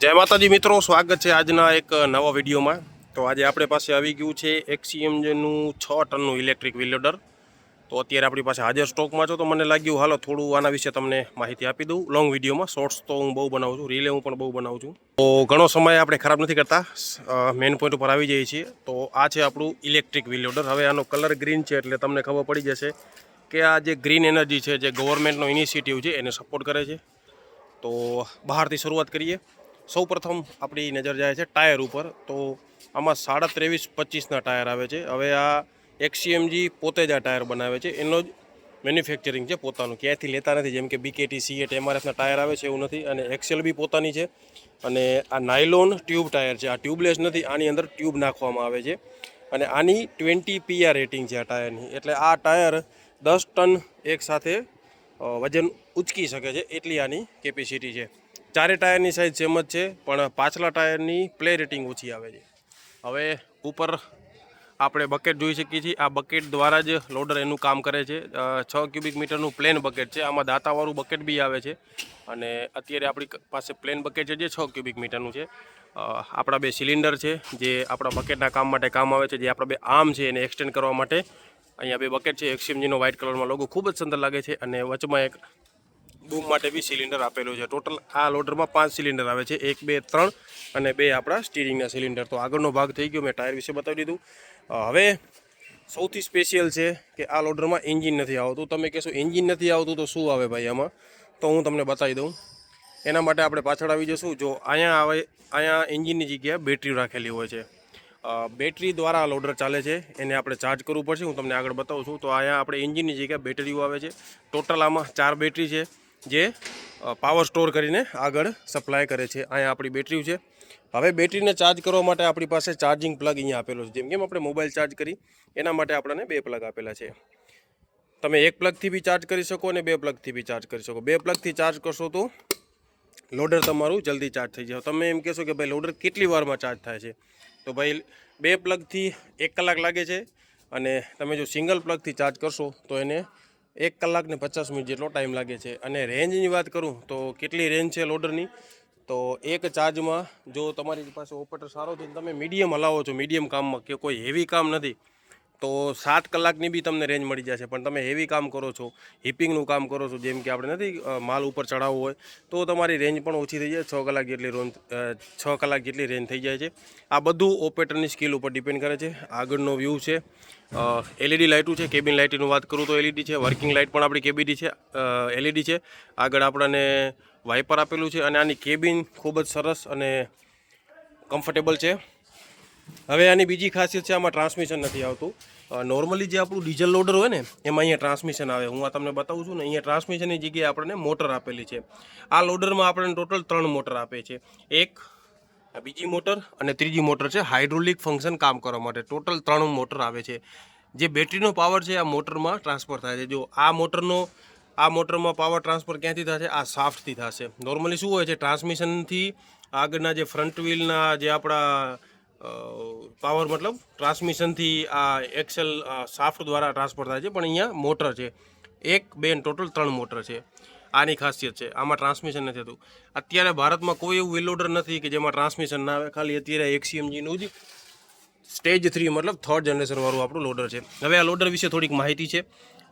જય માતાજી મિત્રો, સ્વાગત છે આજના એક નવા વિડીયોમાં. તો આજે આપણી પાસે આવી ગયું છે એક્સીએમજેનું છ ટનનું ઇલેક્ટ્રિક વિલોડર તો અત્યારે આપણી પાસે હાજર સ્ટોકમાં છો, તો મને લાગ્યું, હાલો, થોડું આના વિશે તમને માહિતી આપી દઉં. લોંગ વિડીયોમાં શોર્ટ્સ તો હું બહુ બનાવું છું રીલે હું પણ બહુ બનાવું છું. તો ઘણો સમય આપણે ખરાબ નથી કરતા મેઇન પોઈન્ટ ઉપર આવી જઈએ છીએ. તો આ છે આપણું ઇલેક્ટ્રિક વિલોડર હવે આનો કલર ગ્રીન છે, એટલે તમને ખબર પડી જશે કે આ જે ગ્રીન એનર્જી છે, જે ગવર્મેન્ટનો ઇનિશિયેટિવ છે, એને સપોર્ટ કરે છે. તો બહારથી શરૂઆત કરીએ. સૌ પ્રથમ આપણી નજર જાય છે ટાયર ઉપર. તો આમાં સાડા ત્રેવીસ પચીસના ટાયર આવે છે. હવે આ એક્સીએમજી પોતે જ આ ટાયર બનાવે છે. એનો જ મેન્યુફેક્ચરિંગ છે પોતાનું. ક્યાંયથી લેતા નથી. જેમ કે બીકેટી સીએટ એમઆરએફના ટાયર આવે છે એવું નથી. અને એક્સેલ બી પોતાની છે. અને આ નાયલોન ટ્યુબ ટાયર છે. આ ટ્યુબલેસ નથી. આની અંદર ટ્યુબ નાખવામાં આવે છે. અને આની ટ્વેન્ટી પીઆર રેટિંગ છે આ ટાયરની. એટલે આ ટાયર દસ ટન એક સાથે વજન ઉચકી શકે છે. એટલી આની કેપેસિટી છે. ચારે ટાયરની સાઇઝ સેમ જ છે, પણ પાછલા ટાયરની પ્લે રેટિંગ ઓછી આવે છે. હવે ઉપર આપણે બકેટ જોઈ શકીએ છીએ. આ બકેટ દ્વારા જ લોડર એનું કામ કરે છે. છ ક્યુબિક મીટરનું પ્લેન બકેટ છે. આમાં દાંતાવાળું બકેટ બી આવે છે. અને અત્યારે આપણી પાસે પ્લેન બકેટ છે જે છ ક્યુબિક મીટરનું છે. આપણા બે સિલિન્ડર છે, જે આપણા બકેટના કામ માટે કામ આવે છે, જે આપણા બે આર્મ છે એને એક્સટેન્ડ કરવા માટે. અહીંયા બે બકેટ છે. એક્સએમજીનો વ્હાઇટ કલરમાં લોગો ખૂબ જ સુંદર લાગે છે. અને વચમાં એક બૂમ માટે બી સિલિન્ડર આપેલું છે. ટોટલ આ લોડરમાં પાંચ સિલિન્ડર આવે છે. એક, બે, ત્રણ અને બે આપણા સ્ટીરિંગના સિલિન્ડર. તો આગળનો ભાગ થઈ ગયો. મેં ટાયર વિશે બતાવી દીધું. હવે સૌથી સ્પેશિયલ છે કે આ લોડરમાં એન્જિન નથી આવતું. તમે કહેશો એન્જિન નથી આવતું તો શું આવે ભાઈ આમાં? તો હું તમને બતાવી દઉં. એના માટે આપણે પાછળ આવી જશું. જો અહીંયા આવે, અહીંયા એન્જિનની જગ્યાએ બેટરી રાખેલી હોય છે. બેટરી દ્વારા આ લોડર ચાલે છે. એને આપણે ચાર્જ કરવું પડશે. હું તમને આગળ બતાવું છું. તો અહીંયા આપણે એન્જિનની જગ્યાએ બેટરીઓ આવે છે. ટોટલ આમાં ચાર બેટરી છે. જે પાવર સ્ટોર કરીને આગળ સપ્લાય કરે છે. અહીંયા આપણી બેટરી છે. હવે બેટરીને ચાર્જ કરવા માટે આપણી પાસે ચાર્જિંગ પ્લગ અહીંયા આપેલો છે. જેમ કેમ આપણે મોબાઈલ ચાર્જ કરી, એના માટે આપણને બે પ્લગ આપેલા છે. તમે એક પ્લગથી બી ચાર્જ કરી શકો અને બે પ્લગથી બી ચાર્જ કરી શકો. બે પ્લગથી ચાર્જ કરશો તો લોડર તમારું જલ્દી ચાર્જ થઈ જાય. તમે એમ કહેશો કે ભાઈ લોડર કેટલી વારમાં ચાર્જ થાય છે? તો ભાઈ બે પ્લગથી એક કલાક લાગે છે અને તમે જો સિંગલ પ્લગથી ચાર્જ કરશો તો એને એક કલાક ને પચાસ મિનિટ જેટલો ટાઈમ લાગે છે. અને રેન્જની વાત કરું તો કેટલી રેન્જ છે લોડરની તો એક ચાર્જમાં જો તમારી પાસે ઓપરેટર સારો છે તમે મીડિયમ હલાવો છો મીડિયમ કામમાં કે કોઈ હેવી કામ નથી. તો સાત કલાકની બી તમને રેન્જ મળી જશે. પણ તમે હેવી કામ કરો છો હિપિંગનું કામ કરો છો, જેમ કે આપણે નથી માલ ઉપર ચડાવવો હોય, તો તમારી રેન્જ પણ ઓછી થઈ જાય, છ કલાક જેટલી રોન છ કલાક જેટલી રેન્જ થઈ જાય છે. આ બધું ઓપરેટરની સ્કિલ ઉપર ડિપેન્ડ કરે છે. આગળનો વ્યૂ છે એલઈડી લાઇટું છે કેબિન લાઇટની વાત કરું તો એલઈડી છે વર્કિંગ લાઇટ પણ આપણી કેબીડી છે એલઈડી છે. આગળ આપણને વાઇપર આપેલું છે અને આની કેબિન ખૂબ જ સરસ અને કમ્ફર્ટેબલ છે. હવે આની બીજી ખાસિયત છે, આમાં ટ્રાન્સમિશન નથી આવતું. નોર્મલી જે આપણું ડીઝલ લોડર હોય ને, એમાં અહીંયા ટ્રાન્સમિશન આવે. હું આ તમને બતાવું છું ને, અહીંયા ટ્રાન્સમિશનની જગ્યાએ આપણને મોટર આપેલી છે. આ લોડરમાં આપણને ટોટલ ત્રણ મોટર આપે છે. એક બીજી મોટર અને ત્રીજી મોટર છે હાઇડ્રોલિક ફંક્શન કામ કરવા માટે. ટોટલ ત્રણ મોટર આવે છે. જે બેટરીનો પાવર છે, આ મોટરમાં ટ્રાન્સફર થાય છે. જો આ મોટરનો આ મોટરમાં પાવર ટ્રાન્સફર ક્યાંથી થશે? આ સાફ્ટથી થશે. નોર્મલી શું હોય છે ટ્રાન્સમિશનથી આગળના જે ફ્રન્ટ વ્હીલના જે આપણા પાવર મતલબ ટ્રાન્સમિશનથી આ એક્સેલ સાફ્ટ દ્વારા ટ્રાન્સફર થાય છે, પણ અહીંયા મોટર છે. એક, બે ટોટલ ત્રણ મોટર છે. આની ખાસિયત છે. આમાં ટ્રાન્સમિશન નથી થતું. અત્યારે ભારતમાં કોઈ એવું વિલોડર લોડર નથી કે જેમાં ટ્રાન્સમિશન ના આવે. ખાલી અત્યારે એક્સીએમજીનું જ સ્ટેજ થ્રી મતલબ થર્ડ જનરેશન વાળું આપણું લોડર છે. હવે આ લોડર વિશે થોડીક માહિતી છે.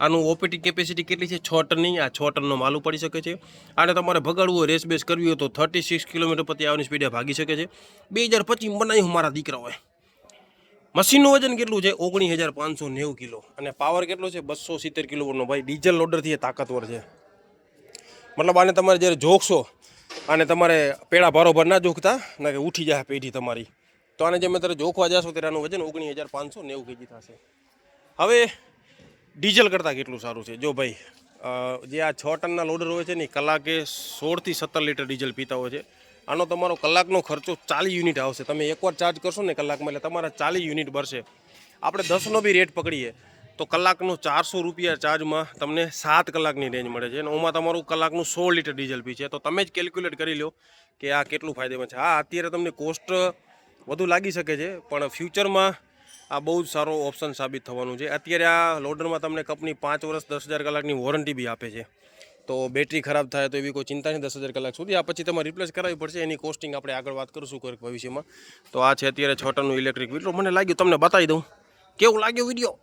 આનું ઓપરેટિંગ કેપેસિટી કેટલી છે? છ ટનની. આ છ ટનનો માલ પડી શકે છે. આને તમારે ભગાડવું હોય રેસ બેસ કરવી હોય, તો થર્ટી સિક્સ કિલોમીટર પ્રતિ આવની સ્પીડે ભાગી શકે છે. બે હજાર પચીસ બનાવ્યું મારા દીકરા હોય મશીનનું વજન કેટલું છે? ઓગણીસ હજાર પાંચસો નેવું કિલો. અને પાવર કેટલો છે? બસો સિત્તેર કિલોવોટનો. ભાઈ ડીઝલ લોડરથી એ તાકાતવર છે. મતલબ આને તમારે જ્યારે જોખશો અને તમારે પેડા ભારોભર ના જોખતા, ના કે ઉઠી જાય પેઢી તમારી. તો આને મેં તમે જોખવા જશો ત્યારે આનું વજન ઓગણીસ હજાર પાંચસો નેવું કેજી થશે. હવે ડીઝલ કરતાં કેટલું સારું છે? જો ભાઈ જે આ છ ટનના લોડર હોય છે ને કલાકે સોળથી સત્તર લીટર ડીઝલ પીતા હોય છે. આનો તમારો કલાકનો ખર્ચો ચાલીસ યુનિટ આવશે. તમે એકવાર ચાર્જ કરશો ને કલાકમાં, એટલે તમારા ચાલીસ યુનિટ ભરશે આપણે દસનો બી રેટ પકડીએ, તો કલાકનો ચારસો રૂપિયા ચાર્જમાં તમને સાત કલાકની રેન્જ મળે છે. અને ઓમાં તમારું કલાકનું સોળ લીટર ડીઝલ પી છે. તો તમે જ કેલ્ક્યુલેટ કરી લો કે આ કેટલું ફાયદેમંદ છે. હા અત્યારે તમને કોસ્ટ વધુ લાગી શકે છે, પણ ફ્યુચરમાં આ બહુ જ સારો ઓપ્શન સાબિત થવાનું છે. અત્યારે આ લોડરમાં તમને કંપની પાંચ વર્ષ દસ હજાર કલાકની વોરંટી બી આપે છે. તો બેટરી ખરાબ થાય તો એવી કોઈ ચિંતા નહીં, દસ હજાર કલાક સુધી. આ પછી તમારે રિપ્લેસ કરાવવી પડશે, એની કોસ્ટિંગ આપણે આગળ વાત કરીશું કોઈક ભવિષ્યમાં. તો આ છે અત્યારે છ ટનનું ઇલેક્ટ્રિક વીડિયો મને લાગ્યું, તમને બતાવી દઉં. કેવું લાગ્યું વીડિયો